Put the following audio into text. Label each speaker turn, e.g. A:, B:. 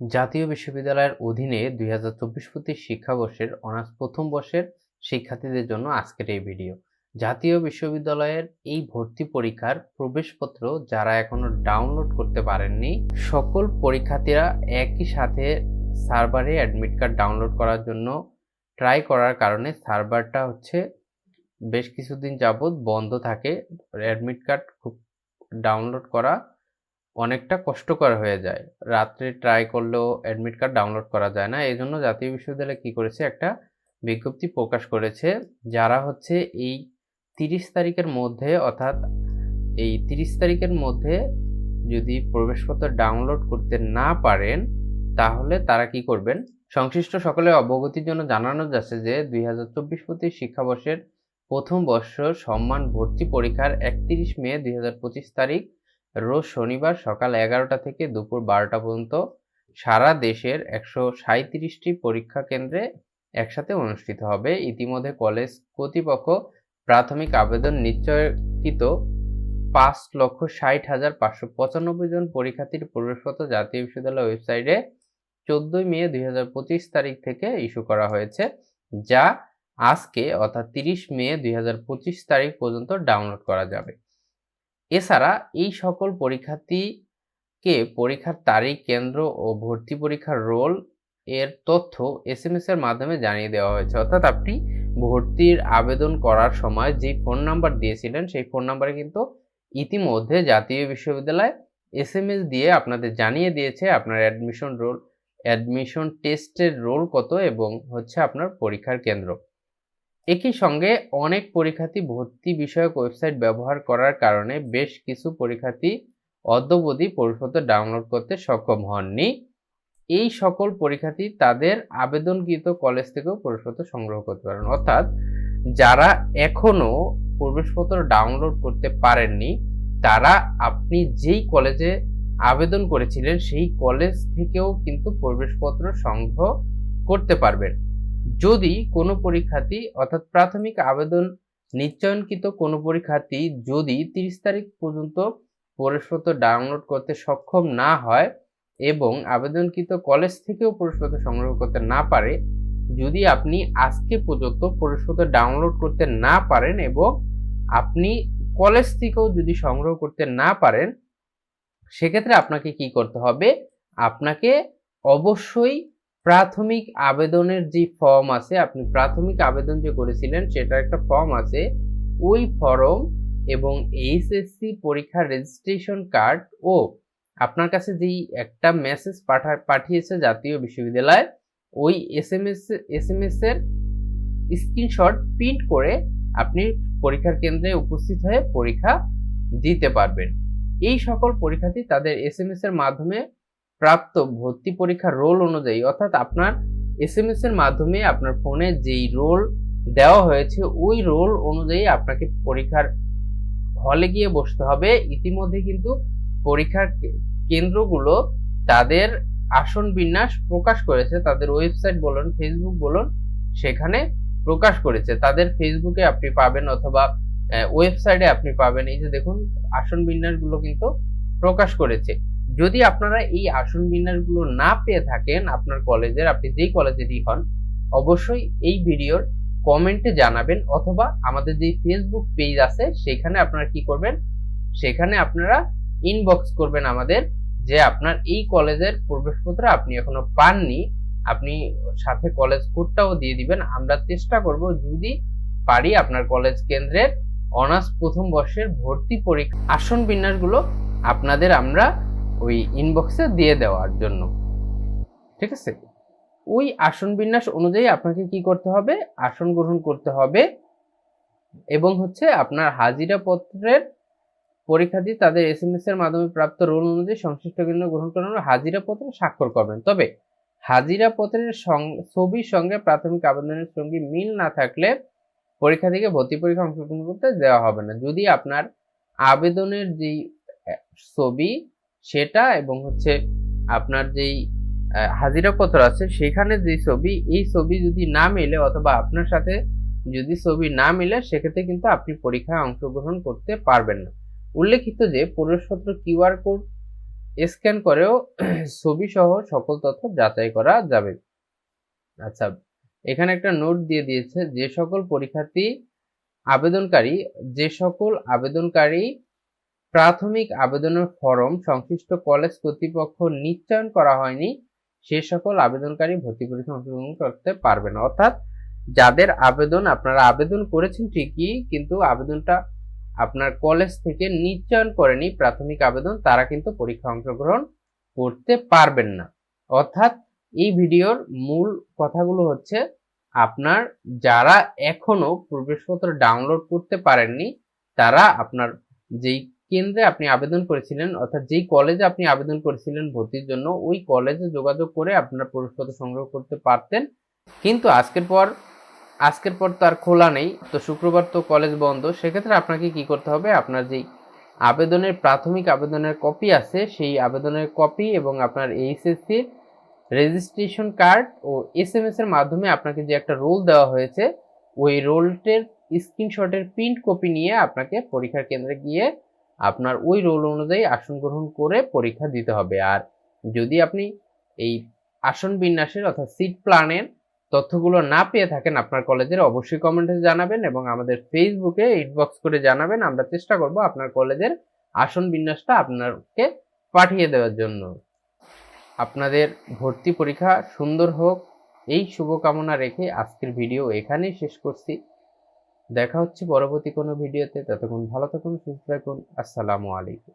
A: জাতীয় বিশ্ববিদ্যালয়ের অধীনে দুই হাজার চব্বিশ পঁচিশ শিক্ষাবর্ষের অনার্স প্রথম বর্ষের শিক্ষার্থীদের জন্য আজকের এই ভিডিও। জাতীয় বিশ্ববিদ্যালয়ের এই ভর্তি পরীক্ষার প্রবেশপত্র যারা এখনও ডাউনলোড করতে পারেননি, সকল পরীক্ষার্থীরা একই সাথে সার্ভারে অ্যাডমিট কার্ড ডাউনলোড করার জন্য ট্রাই করার কারণে সার্ভারটা হচ্ছে বেশ কিছুদিন যাবৎ বন্ধ থাকে। অ্যাডমিট কার্ড খুব ডাউনলোড করা অনেকটা কষ্টকর হয়ে যায়। রাত্রে ট্রাই করলেও অ্যাডমিট কার্ড ডাউনলোড করা যায় না। এই জন্য জাতীয় বিশ্ববিদ্যালয় কি করেছে? একটা বিজ্ঞপ্তি প্রকাশ করেছে যারা হচ্ছে এই তিরিশ তারিখের মধ্যে অর্থাৎ এই তিরিশ তারিখের মধ্যে যদি প্রবেশপত্র ডাউনলোড করতে না পারেন, তাহলে তারা কি করবেন? সংশ্লিষ্ট সকলের অবগতির জন্য জানানো যাচ্ছে যে দুই হাজার চব্বিশ পঁচিশ শিক্ষাবর্ষের প্রথম বর্ষ সম্মান ভর্তি পরীক্ষার একত্রিশ মে দুই হাজার পঁচিশ তারিখ রোজ শনিবার সকাল এগারোটা থেকে দুপুর বারোটা পর্যন্ত সারা দেশের একশো সাঁত্রিশটি পরীক্ষা কেন্দ্রে একসাথে অনুষ্ঠিত হবে। ইতিমধ্যে কলেজ কর্তৃপক্ষ প্রাথমিক আবেদন নিশ্চয়কৃত পাঁচ লক্ষ ষাট হাজার পাঁচশো পঁচানব্বই জন পরীক্ষার্থীর প্রবেশপত্র জাতীয় বিশ্ববিদ্যালয় ওয়েবসাইটে চোদ্দই মে দুই হাজার পঁচিশ তারিখ থেকে ইস্যু করা হয়েছে, যা আজকে অর্থাৎ তিরিশ মে দুই হাজার পঁচিশ তারিখ পর্যন্ত ডাউনলোড করা যাবে। এছাড়া এই সকল পরীক্ষার্থীকে পরীক্ষার তারিখ, কেন্দ্র ও ভর্তি পরীক্ষার রোল এর তথ্য এস এম এর মাধ্যমে জানিয়ে দেওয়া হয়েছে। অর্থাৎ আপনি ভর্তির আবেদন করার সময় যে ফোন নাম্বার দিয়েছিলেন, সেই ফোন নাম্বারে কিন্তু ইতিমধ্যে জাতীয় বিশ্ববিদ্যালয় এস দিয়ে আপনাদের জানিয়ে দিয়েছে আপনার অ্যাডমিশন রোল অ্যাডমিশন টেস্টের রোল কত এবং হচ্ছে আপনার পরীক্ষার কেন্দ্র। একই সঙ্গে অনেক পরীক্ষার্থী ভর্তি বিষয়ক ওয়েবসাইট ব্যবহার করার কারণে বেশ কিছু পরীক্ষার্থী অদ্যবধি পরিপত্র ডাউনলোড করতে সক্ষম হননি। এই সকল পরীক্ষার্থী তাদের আবেদনকৃত কলেজ থেকেও প্রবেশপত্র সংগ্রহ করতে পারেন। অর্থাৎ যারা এখনও প্রবেশপত্র ডাউনলোড করতে পারেননি, তারা আপনি যেই কলেজে আবেদন করেছিলেন, সেই কলেজ থেকেও কিন্তু প্রবেশপত্র সংগ্রহ করতে পারবেন। যদি কোনো পরীক্ষার্থী, অর্থাৎ প্রাথমিক আবেদন নিশ্চয়নকৃত কোনো পরীক্ষার্থী যদি তিরিশ তারিখ পর্যন্ত প্রবেশপত্র ডাউনলোড করতে সক্ষম না হয় এবং আবেদনকৃত কলেজ থেকেও প্রবেশপত্র সংগ্রহ করতে না পারে, যদি আপনি আজকে পর্যন্ত প্রবেশপত্র ডাউনলোড করতে না পারেন এবং আপনি কলেজ থেকেও যদি সংগ্রহ করতে না পারেন, সেক্ষেত্রে আপনাকে কি করতে হবে? আপনাকে অবশ্যই প্রাথমিক আবেদনের যে ফর্ম আছে, আপনি প্রাথমিক আবেদন যে করেছিলেন, সেটার একটা ফর্ম আছে। ওই ফর্ম এবং এইচএসসি পরীক্ষার রেজিস্ট্রেশন কার্ড ও আপনার কাছে যেই একটা মেসেজ পাঠা, পাঠিয়েছে জাতীয় বিশ্ববিদ্যালয়, ওই S M S S M S এর স্ক্রিনশট প্রিন্ট করে আপনি পরীক্ষার কেন্দ্রে উপস্থিত হয়ে পরীক্ষা দিতে পারবেন। এই সকল পরীক্ষার্থী তাদের এস এম এস এর মাধ্যমে প্রাপ্ত ভর্তি পরীক্ষার রোল অনুযায়ী, অর্থাৎ আপনার এস এম এর মাধ্যমে আপনার ফোনে যেই রোল দেওয়া হয়েছে, ওই রোল অনুযায়ী আপনাকে পরীক্ষার হলে গিয়ে বসতে হবে। ইতিমধ্যে কিন্তু পরীক্ষার কেন্দ্রগুলো তাদের আসন বিন্যাস প্রকাশ করেছে। তাদের ওয়েবসাইট বলুন ফেসবুক বলুন, সেখানে প্রকাশ করেছে। তাদের ফেসবুকে আপনি পাবেন অথবা ওয়েবসাইটে আপনি পাবেন। এই যে দেখুন, আসন বিন্যাসগুলো কিন্তু প্রকাশ করেছে। যদি আপনারা এই আসন বিন্যাসগুলো না পেয়ে থাকেন, আপনার কলেজের, আপনি যেই কলেজেরই হন, অবশ্যই এই ভিডিওর কমেন্টে জানাবেন অথবা আমাদের যে ফেসবুক পেজ আছে, সেখানে আপনারা কি করবেন? সেখানে আপনারা ইনবক্স করবেন আমাদের যে আপনার এই কলেজের প্রবেশপত্র আপনি এখনও পাননি, আপনি সাথে কলেজ কোডটাও দিয়ে দিবেন। আমরা চেষ্টা করব যদি পারি আপনার কলেজ কেন্দ্রের অনার্স প্রথম বর্ষের ভর্তি পরীক্ষা। আসন বিন্যাসগুলো আপনাদের আমরা ওই ইনবক্সে দিয়ে দেওয়ার জন্য। ঠিক আছে? ওই আসন বিন্যাস অনুযায়ী আপনাকে কি করতে হবে? আসন গ্রহণ করতে হবে এবং হচ্ছে আপনার হাজিরা পত্রের পরীক্ষার্থী তাদের এস এম এস এর মাধ্যমে প্রাপ্ত রোল অনুযায়ী সংশ্লিষ্ট কেন্দ্র গ্রহণ করানোর হাজিরা পত্রে স্বাক্ষর করবেন। তবে হাজিরা পত্রের ছবির সঙ্গে প্রাথমিক আবেদনের সঙ্গে মিল না থাকলে পরীক্ষার্থীকে ভর্তি পরীক্ষা অংশগ্রহণ করতে দেওয়া হবে না। যদি আপনার আবেদনের যেই ছবি সেটা এবং হচ্ছে আপনার যেই হাজিরাপত্র আছে, সেখানে যে ছবি, এই ছবি যদি না মেলে অথবা আপনার সাথে যদি ছবি না মিলে, সেক্ষেত্রে কিন্তু আপনি পরীক্ষায় অংশগ্রহণ করতে পারবেন না। উল্লেখিত যে প্রবেশপত্র কিউআর কোড স্ক্যান করেও ছবি সহ সকল তথ্য যাচাই করা যাবে। আচ্ছা এখানে একটা নোট দিয়ে দিয়েছে, যে সকল পরীক্ষার্থী আবেদনকারী, যে সকল আবেদনকারী প্রাথমিক আবেদনের ফরম সংশ্লিষ্ট কলেজ কর্তৃপক্ষ নিশ্চয়ন করা হয়নি, সে সকল আবেদনকারী ভর্তি পরীক্ষা অংশগ্রহণ করতে পারবে না। অর্থাৎ যাদের আবেদন, আপনারা আবেদন করেছেন ঠিকই, কিন্তু আবেদনটা আপনার কলেজ থেকে নিশ্চয়ন করেনি প্রাথমিক আবেদন, তারা কিন্তু পরীক্ষা অংশগ্রহণ করতে পারবেন না। অর্থাৎ এই ভিডিওর মূল কথাগুলো হচ্ছে, আপনার যারা এখনও প্রবেশপত্র ডাউনলোড করতে পারেননি, তারা আপনার যেই কেন্দ্রে আপনি আবেদন করেছিলেন, অর্থাৎ যেই কলেজে আপনি আবেদন করেছিলেন ভর্তির জন্য, ওই কলেজে যোগাযোগ করে আপনারা প্রবেশপত্র সংগ্রহ করতে পারতেন। কিন্তু আজকের পর আজকের পর তার খোলা নেই। তো শুক্রবার তো কলেজ বন্ধ। সেক্ষেত্রে আপনাকে কি করতে হবে? আপনার যেই আবেদনের, প্রাথমিক আবেদনের কপি আছে, সেই আবেদনের কপি এবং আপনার এইচএসসির রেজিস্ট্রেশন কার্ড ও এস এম এর মাধ্যমে আপনাকে যে একটা রোল দেওয়া হয়েছে, ওই রোলটের স্ক্রিনশটের প্রিন্ট কপি নিয়ে আপনাকে পরীক্ষার কেন্দ্রে গিয়ে আপনার ওই রোল অনুযায়ী আসন গ্রহণ করে পরীক্ষা দিতে হবে। আর যদি আপনি এই আসন বিন্যাসের অর্থাৎ সিট প্ল্যানের তথ্যগুলো না পেয়ে থাকেন, আপনার কলেজের অবশ্যই কমেন্টে জানাবেন এবং আমাদের ফেসবুকে ইনবক্স করে জানাবেন। আমরা চেষ্টা করব আপনার কলেজের আসন বিন্যাসটা আপনাকে পাঠিয়ে দেওয়ার জন্য। আপনাদের ভর্তি পরীক্ষা সুন্দর হোক। এই শুভকামনা রেখে আজকের ভিডিও এখানেই শেষ করছি। দেখা হচ্ছে পরবর্তী কোনো ভিডিওতে। ততক্ষণ ভালো থাকুন সুস্থ থাকুন। আসসালামু আলাইকুম।